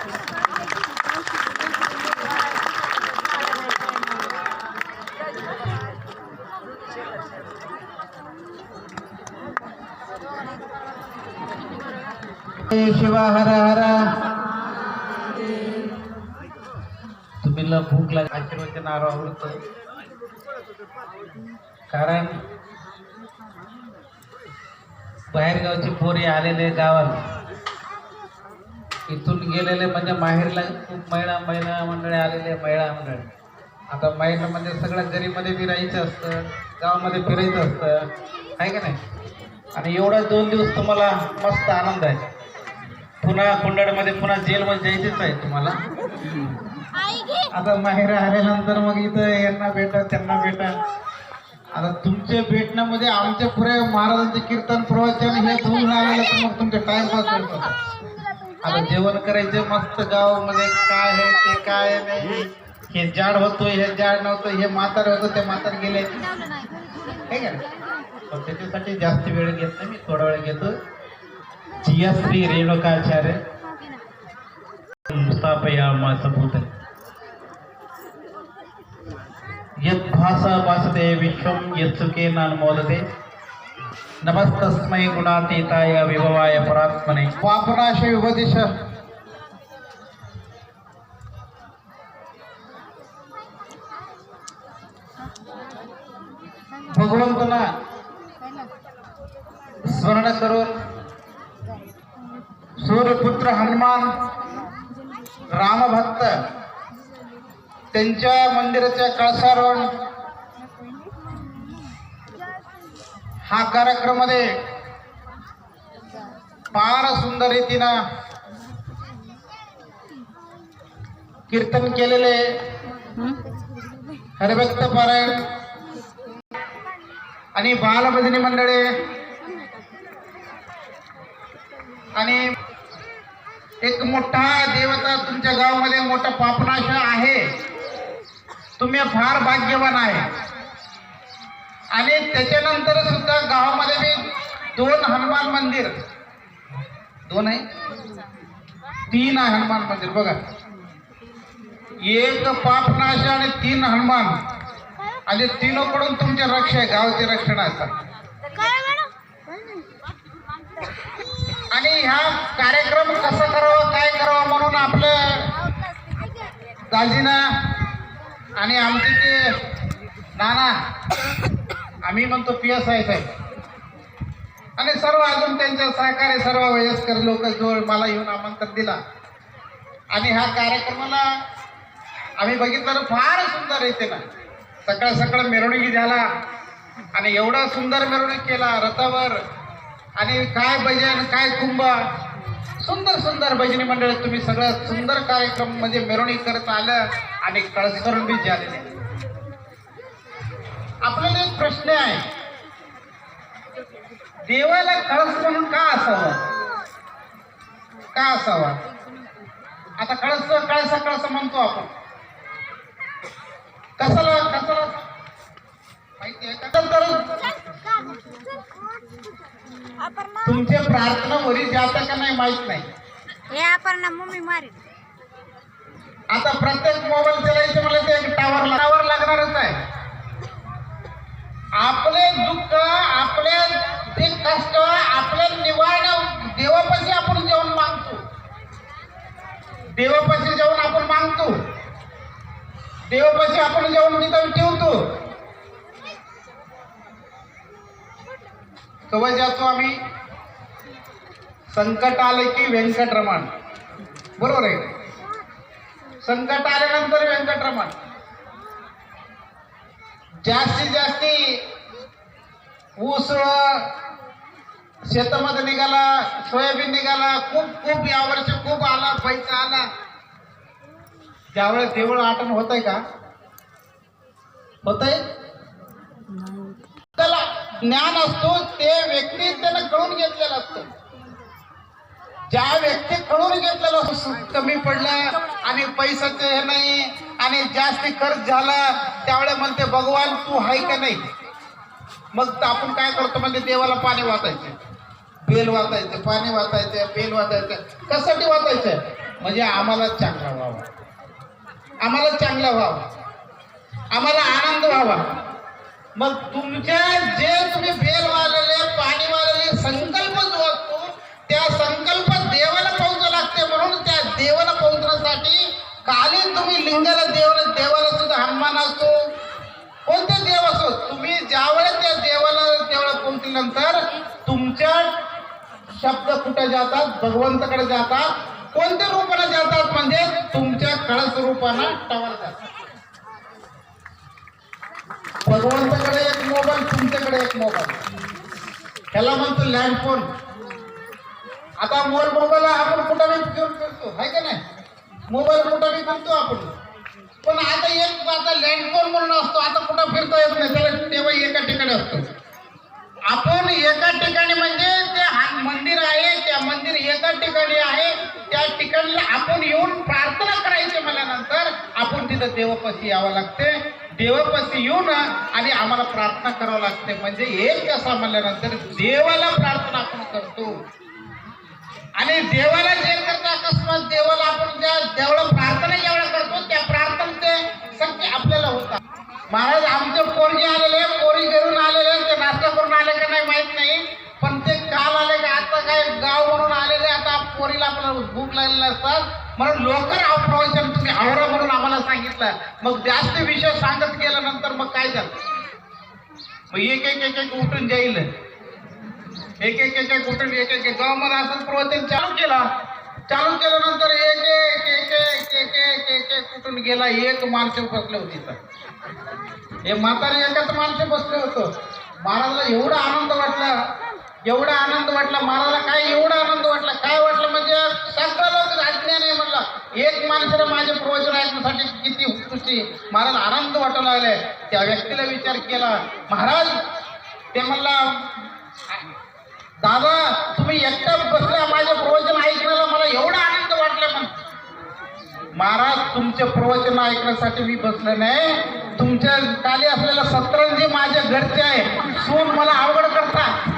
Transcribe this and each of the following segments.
जय शिवा हर हर. तुम्हीला भूक लाग आशीर्वचन आवडत कारण बाहेरगावची पोरी आलेले गावात. इथून गेलेले म्हणजे माहेरला खूप महिला महिला मंडळी आलेले महिला मंडळी. आता महिला म्हणजे सगळ्या गरीमध्ये फिरायचं राहायचं असतं गावामध्ये फिरायचं असतं आहे का नाही? आणि एवढा दोन दिवस तुम्हाला मस्त आनंद आहे. पुन्हा कुंडाडमध्ये पुन्हा जेलमध्ये जायचेच आहे तुम्हाला. आता माहेर आल्यानंतर मग इथं यांना भेटा त्यांना भेटा. आता तुमच्या भेटण्यामध्ये म्हणजे आमच्या पुरे महाराजांचे कीर्तन प्रवचन हे धुवून लागलं तर मग तुमचे टाइमपास होतो आता जेवण करायचे मस्त गावामध्ये काय आहे ते काय नाही. हे जाड होतो हे जाड नव्हतं हे म्हातार होतं ते म्हातार गेले. पण त्याच्यासाठी जास्त वेळ घेत नाही मी थोडा वेळ घेतो. जिया श्री रेणुकाचार्य स्थापयामा सबूत यत् भाषा भासते विश्वं यत्सुखे नान्मोदते नमस्तस्मै गुणातीताय विभवाय परात्मने। पापनाश विभदिश भगवंतना स्मरण करून सूर्यपुत्र हनुमान रामभक्त त्यांच्या मंदिराच्या कळसावर हा कार्यक्रमामध्ये फार सुंदर रीतीनं कीर्तन केलेले हरिभक्त पारायण आणि बालभजनी मंडळे आणि एक मोठा देवता तुमच्या गावामध्ये मोठा पापनाश आहे. तुम्ही फार भाग्यवान आहे. आणि त्याच्यानंतर सुद्धा गावामध्ये मी दोन हनुमान मंदिर. दोन आहे? तीन आहे हनुमान मंदिर बघा. एक पापनाश आणि तीन हनुमान. आणि तीनकडून तुमचे रक्ष आहे गावाचे रक्षण असतात. आणि ह्या कार्यक्रम कसं करावं काय करावं म्हणून आपलं दाजीना आणि आमचे ते नाना आम्ही म्हणतो पी एस आय साहेब. आणि सर्व अजून त्यांच्या सहकार्य सर्व वयस्कर लोक जवळ मला येऊन आमंत्रण दिला. आणि ह्या कार्यक्रमाला आम्ही बघितलं फार सुंदर येते ना. सकाळ सकाळ मिरवणुकी झाला आणि एवढा सुंदर मिरवणूक केला रथावर. आणि काय भजन काय कुंभ सुंदर सुंदर भजनी मंडळ तुम्ही सगळं सुंदर कार्यक्रम म्हणजे मिरवणूक करत आलं आणि कळस करून बी झालेले. आपल्याला एक प्रश्न आहे. देवाला कळस म्हणून का असावं? का असावा? आता कळस कळसा कळस म्हणतो आपण. कसाला कसाला माहिती आहे का? तर तुमच्या प्रार्थना वरी जाता का नाही माहीत नाही. हे आपण मम्मी मारी आता प्रत्येक मोबाईल चालायचं मला ते टावर टावर लागणारच आहे. आपले दुःख आपले ते कष्ट आपले निवारण देवापाशी आपण जेवण मागतो. देवापाशी जेवण आपण मागतो. देवापाशी आपण जेवण तिथं ठेवतो. कवच जातो आम्ही? संकट आले की व्यंकटरमण. बरोबर आहे? संकट आल्यानंतर व्यंकटरमण. जास्तीत जास्त ऊस शेतामध्ये निघाला सोयाबीन निघाला खूप खूप यावर्षी खूप आला पैसा आला. त्यावेळेस देवळ आटण होत आहे का? होत आहे त्याला ज्ञान असतो ते व्यक्ती त्याला कळून घेतलेलं असतं. ज्या व्यक्ती कळून घेतलेलं कमी पडलं आणि पैशाचं हे नाही आणि जास्त खर्च झाला त्यावेळे म्हणते भगवान तू आहे का नाही? मग आपण काय करतो म्हणजे देवाला पाणी वाचायचे. बेल वाचायचं पाणी वाचायचं बेल वाचायचं. कशासाठी वाचायचं? म्हणजे आम्हाला चांगला व्हावा. आम्हाला चांगला व्हावा. आम्हाला आनंद व्हावा. मग तुमच्या जे तुम्ही बेल वाळलेले पाणी वाळलेले संकल्प जो असतो त्या संकल्प देवाला पोहोचावं लागते म्हणून त्या देवाला पवित्रासाठी खाली तुम्ही लिंगाला देवाला देवाला सुद्धा हनुमान असतो. कोणते देव असो? तुम्ही ज्यावेळेस त्या देवाला देवाला पोहोचल्यानंतर तुमच्या शब्द कुठे जातात? भगवंताकडे जातात. कोणत्या रूपाने जातात? म्हणजे तुमच्या कळस रूपानं टवर जातात. भगवंताकडे एक मोबाईल तुमच्याकडे एक मोबाईल. त्याला म्हणतो लँडफोन आता मोबाईल मोबाईल आपण कुठं बी घेऊन फिरतो आहे का नाही? मोबाईल कुठं बी करतो आपण. पण आता एक आता लँडफोन म्हणून असतो आता कुठं फिरता येत नाही त्याला तेव्हा एका ठिकाणी असतो. आपण एका ठिकाणी म्हणजे ते हा- मंदिर आहे त्या मंदिर एका ठिकाणी आहे त्या ठिकाणी आपण येऊन प्रार्थना करायची म्हणल्यानंतर आपण तिथं देवपाशी यावं लागते. देवपाशी येऊन आणि आम्हाला प्रार्थना करावं लागते. म्हणजे एक कसा म्हणल्यानंतर देवाला प्रार्थना आपण करतो. आणि देवाला जे करता अकस्मात देवाला आपण ज्या देवाला प्रार्थना जेवढ्या करतो त्या प्रार्थनेचे शक्ती आपल्याला होतात. महाराज आमचे पोरगे आलेले पोरी घरून आलेले ते नाश्ता करून आले का नाही माहीत नाही पण ते काल आले का आता काय गाव म्हणून आलेले आता पोरीला आपल्याला भूक लागलेला असतात. म्हणून लवकर हा प्रवचन तुम्ही आवरा म्हणून आम्हाला सांगितलं. मग जास्त विषय सांगत गेल्यानंतर मग काय झालं? मग एक एक एक एक उठून जाईल. एक एक एक एक एक एक गावामध्ये असंच प्रवचन चालू केला. चालू केल्यानंतर एक एक एक एक एक एक एक एक कुठून गेला एक माणसं बसले होती तर हे म्हातारे एकाच माणसं बसले होतं. महाराजला एवढा आनंद वाटला एवढा आनंद वाटला महाराजला काय एवढा आनंद वाटला काय वाटलं म्हणजे सगळ्याला अज्ञान आहे म्हटलं एक माणसाला माझे प्रवचन ऐकण्यासाठी किती खुशी महाराज आनंद वाटू लागले त्या व्यक्तीला विचार केला महाराज ते म्हणला दादा तुम्ही एकटा बसल्या माझे प्रवचन ऐकण्याला मला एवढा आनंद वाटला म्हण महाराज तुमचे प्रवचन ऐकण्यासाठी मी बसले नाही. तुमच्या खाली असलेलं सतरंजी माझ्या घरचे आहे सून मला आवड करतात.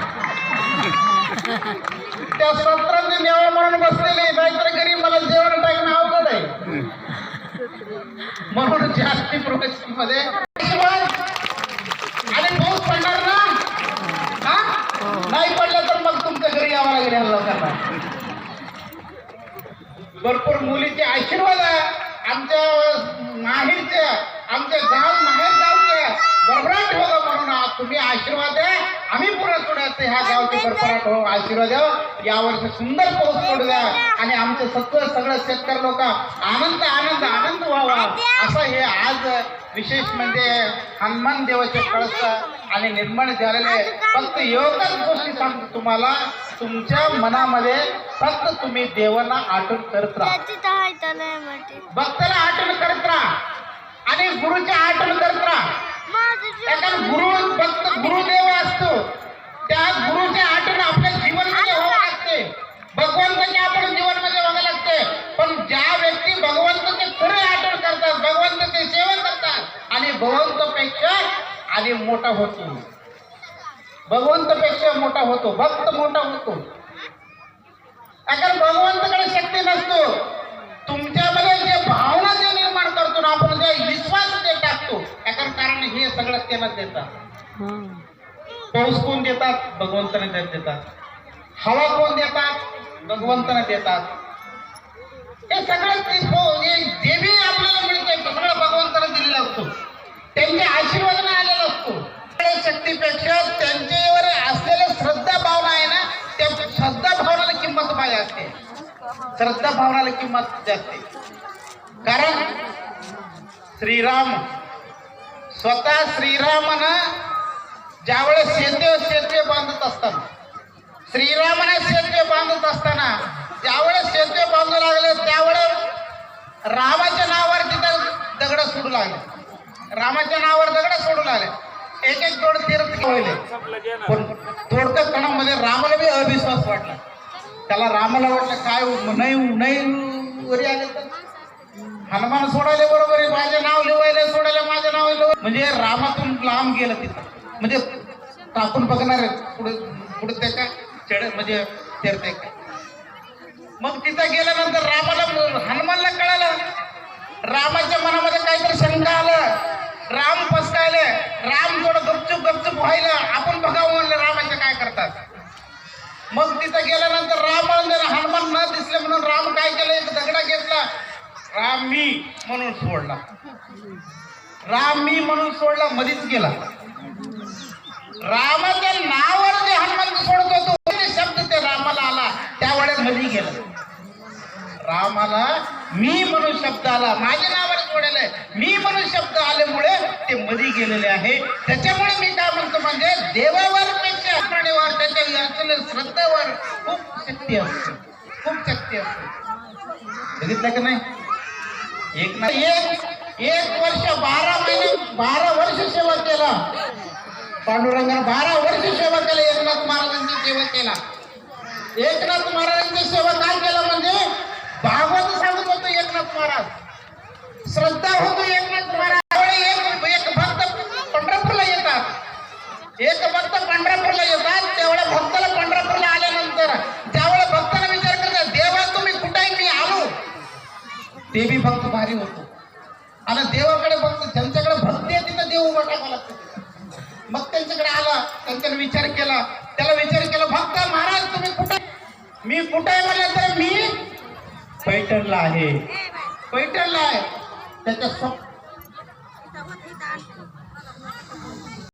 त्या सतरंजी नेवा म्हणून बसलेले नाहीतर घरी मला जेवण टाकणं अवघड आहे. म्हणून जास्ती प्रवचनमध्ये आणि पाऊस पडणार ना हा नाही पडलं तर मग तुमच्या घरी यावं लागेल या लोकांना भरपूर मुलीचे आशीर्वाद आमच्या माहेरच्या आमच्या गाव माहेर गावच्या भरभराट हो म्हणून तुम्ही आशीर्वाद द्या. आम्ही पुढे सोडायचं ह्या गावचे भरभराट हो आशीर्वाद द्या. यावर्षी सुंदर पाऊस पडू द्या. आणि आमचे सगळं सगळं शेतकरी लोक आनंद आनंद आनंद व्हावा. असं हे आज विशेष म्हणजे हनुमान देवाचे कळस आणि निर्माण झालेले फक्त एकच गोष्टी सांगतो तुम्हाला. तुमच्या मनामध्ये फक्त तुम्ही देवाला आठवण करत राहा. भक्ताला आठवण करत राहा. आणि गुरुची आठवण करत राहा कारण गुरु फक्त गुरुदेव असतो त्या गुरुची आठवण आपल्या जीवनमध्ये व्हावं लागते भगवंताची आपण जीवनमध्ये व्हावं लागते पण ज्या व्यक्ती भगवंताचे खरे आठवण करतात भगवंताचे सेवन करतात आणि भगवंतापेक्षा आणि मोठा होतो भगवंतापेक्षा मोठा होतो भक्त मोठा होतो. कारण भगवंताकडे शक्ती नसतो तुमच्यामध्ये जे भावना जे निर्माण करतो ना आपण जे विश्वास ते टाकतो याकर कारण हे सगळं त्यांनाच देतात. पाऊस कोण देतात? भगवंताने देत देतात. हवा कोण देतात? भगवंताने देतात. हे सगळं हो, हे जे बी आपल्याला मिळते सगळं भगवंत श्रद्धा भावनाला किंमत जास्त. आहे कारण श्रीराम स्वतः श्रीरामानं ज्यावेळेस शेते शेते बांधत असताना श्रीरामाने शेते बांधत असताना ज्यावेळेस शेते बांधू लागले त्यावेळेस रामाच्या नावावर तिथं दगड सोडू लागले. रामाच्या नावावर दगड सोडू लागले. एक एक दोड तीर्थ पण थोडक्या कणामध्ये रामाला बी अविश्वास वाटला. त्याला रामाला वाटलं काय नाही नाही वरी आले तर हनुमान सोडायला बरोबर आहे माझे नाव लिवायला सोडायला माझे नाव लिवाय म्हणजे रामातून लांब गेलं तिथं. म्हणजे टाकून बघणार आहे पुढे पुढे ते काय चढ म्हणजे तेरते काय. मग तिथं गेल्यानंतर रामाला हनुमानला कळालं रामाच्या मनामध्ये काहीतरी शंका आलं राम फसकायले राम थोडं गपचूप गपचूप व्हायला आपण बघावं म्हणलं रामाचं काय करतात मग तिथं गेल्यानंतर राम हनुमान न दिसले म्हणून राम काय केलं? एक दगडा घेतला. राम मी म्हणून सोडला. राम मी म्हणून सोडला मधीच गेला. रामाच्या नावावर जे हनुमान सोडत होतो ते शब्द ते रामाला आला. त्यावेळेस मधी गेला. रामाला मी म्हणून शब्द आला. माझ्या नावावर सोडेल मी म्हणून शब्द आल्यामुळे ते मधी गेलेले आहे. त्याच्यामुळे मी काय म्हणतो म्हणजे देवावर आपल्याला असलेल्या श्रद्धेवर खूप शक्ती असते. खूप शक्ती असते. बघितलं का नाही? एक ना एक एक वर्ष बारा महिने बारा वर्ष सेवा केला. पांडुरंगाने बारा वर्ष सेवा केला. एकनाथ महाराजांची सेवा केला. एकनाथ महाराजांची सेवा काय केलं म्हणजे भागवत सांगत होतो एकनाथ महाराज. श्रद्धा होतो एकनाथ महाराज. एक भक्त पंढरपूरला येतात. एक भक्त पंढरपूरला येतात. ते बी भक्त भारी होतो. आणि देवाकडे भक्त ज्यांच्याकडे भक्ती आहे तिथं देव उभा टाकावा लागतो. मग त्यांच्याकडे आला त्यांच्याकडे विचार केला त्याला विचार केला भक्त महाराज तुम्ही कुठे? मी कुठे म्हणलं तर मी पैठणला आहे. पैठणला आहे. त्याच्या